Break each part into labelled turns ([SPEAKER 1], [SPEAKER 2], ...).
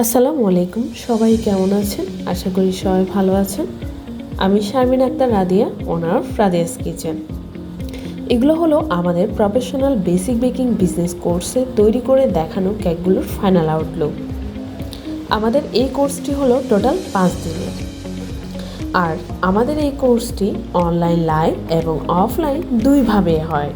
[SPEAKER 1] আসসালামু আলাইকুম, সবাই কেমন আছেন? আশা করি সবাই ভালো আছেন। আমি শারমিন আক্তার রাদিয়া ওনার রাদিয়াস কিচেন এগুলো হলো আমাদের প্রফেশনাল বেসিক বেকিং বিজনেস কোর্সে তৈরি করে দেখানো কেকগুলোর ফাইনাল আউটলুক আমাদের এই কোর্সটি হলো টোটাল পাঁচ দিনের। আর আমাদের এই কোর্সটি অনলাইন লাইভ এবং অফলাইন দুইভাবে হয়।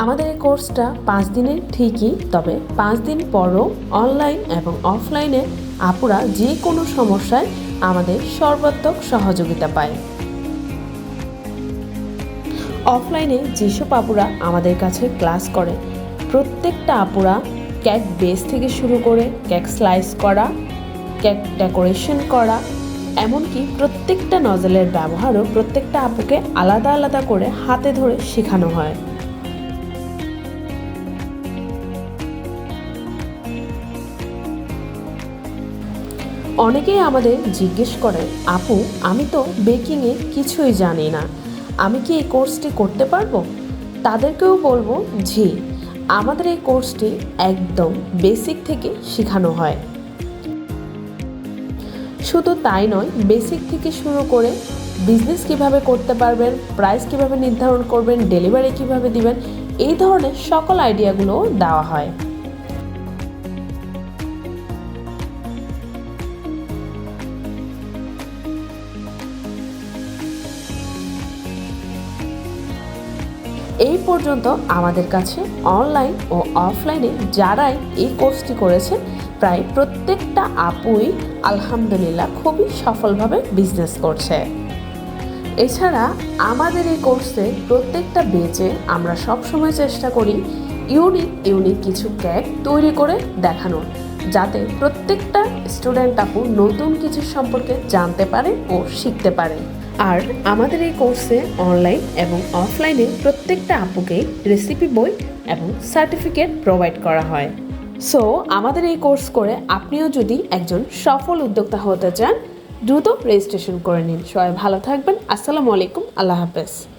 [SPEAKER 1] আমাদের এই কোর্সটা পাঁচ দিনের ঠিকই, তবে পাঁচ দিন পরও অনলাইন এবং অফলাইনে আপুরা যে কোনো সমস্যায় আমাদের সর্বাত্মক সহযোগিতা পায়। অফলাইনে যেসব আপুরা আমাদের কাছে ক্লাস করে, প্রত্যেকটা আপুরা কেক বেস থেকে শুরু করে কেক স্লাইস করা কেক ডেকোরেশন করা, এমনকি প্রত্যেকটা নজলের ব্যবহারও প্রত্যেকটা আপুকে আলাদা আলাদা করে হাতে ধরে শেখানো হয়। অনেকেই আমাদের জিজ্ঞেস করেন, আপু, আমি তো বেকিংয়ে কিছুই জানি না। আমি কি এই কোর্সটি করতে পারব? তাদেরকেও বলব জি আমাদের এই কোর্সটি একদম বেসিক থেকে শেখানো হয়। শুধু তাই নয় বেসিক থেকে শুরু করে বিজনেস কীভাবে করতে পারবেন প্রাইস কীভাবে নির্ধারণ করবেন ডেলিভারি কীভাবে দিবেন, এই ধরনের সকল আইডিয়াগুলো দেওয়া হয়। এই পর্যন্ত আমাদের কাছে অনলাইন ও অফলাইনে যারাই এই কোর্সটি করেছে, প্রায় প্রত্যেকটা আপুই আলহামদুলিল্লাহ খুবই সফলভাবে বিজনেস করছে। এছাড়া আমাদের এই কোর্সে প্রত্যেকটা বেচে আমরা সবসময় চেষ্টা করি ইউনিক ইউনিক কিছু কেক তৈরি করে দেখানোর, যাতে প্রত্যেকটা স্টুডেন্ট আপু নতুন কিছু সম্পর্কে জানতে পারে ও শিখতে পারে। আর আমাদের এই কোর্সে অনলাইন এবং অফলাইনে প্রত্যেকটা আপুকেই রেসিপি বই এবং সার্টিফিকেট প্রোভাইড করা হয়। সো আমাদের এই কোর্স করে আপনিও যদি একজন সফল উদ্যোক্তা হতে চান, দ্রুত রেজিস্ট্রেশন করে নিন। সবাই ভালো থাকবেন। আসসালামু আলাইকুম। আল্লাহ হাফেজ।